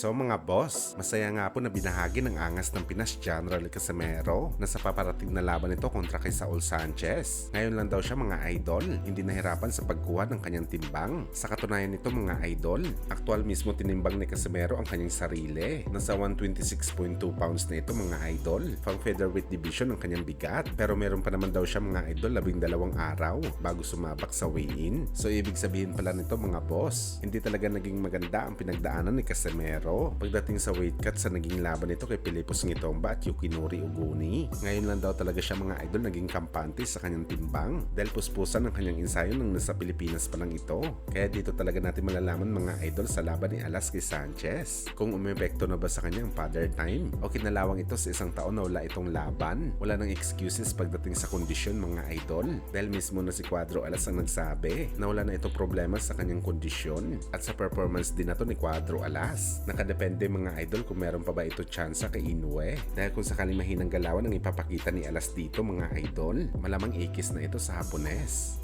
So mga boss, masaya nga po na binahagi ng angas ng Pinas General Casimero na sa paparating na laban nito kontra kay Saul Sanchez. Ngayon lang daw siya mga idol, hindi nahirapan sa pagkuha ng kanyang timbang. Sa katunayan nito mga idol, aktual mismo tinimbang ni Casimero ang kanyang sarili. Nasa 126.2 pounds na ito mga idol. Pang featherweight division ang kanyang bigat. Pero meron pa naman daw siya mga idol labing dalawang araw bago sumabak sa weigh-in. So ibig sabihin pala nito mga boss, hindi talaga naging maganda ang pinagdaanan ni Casimero pagdating sa weight cut sa naging laban nito kay Pilipos Ngitomba at Yukinori Uguni. Ngayon lang daw talaga siya mga idol naging kampante sa kanyang timbang dahil puspusan ang kanyang ensayo nang nasa Pilipinas pa lang ito. Kaya dito talaga natin malalaman mga idol sa laban ni Alas kay Sanchez kung umepekto na ba sa kanyang father time o kinalawang ito sa isang taon na wala itong laban. Wala nang excuses pagdating sa kondisyon mga idol dahil mismo na si Cuadro Alas ang nagsabi na wala na itong problema sa kanyang kondisyon at sa performance din na to ni Cuadro Alas. Nakadepende mga idol kung meron pa ba ito tsansa kay Inoue dahil kung sakaling mahinang galawan ang ipapakita ni Alas dito mga idol, malamang ikis na ito sa Hapones.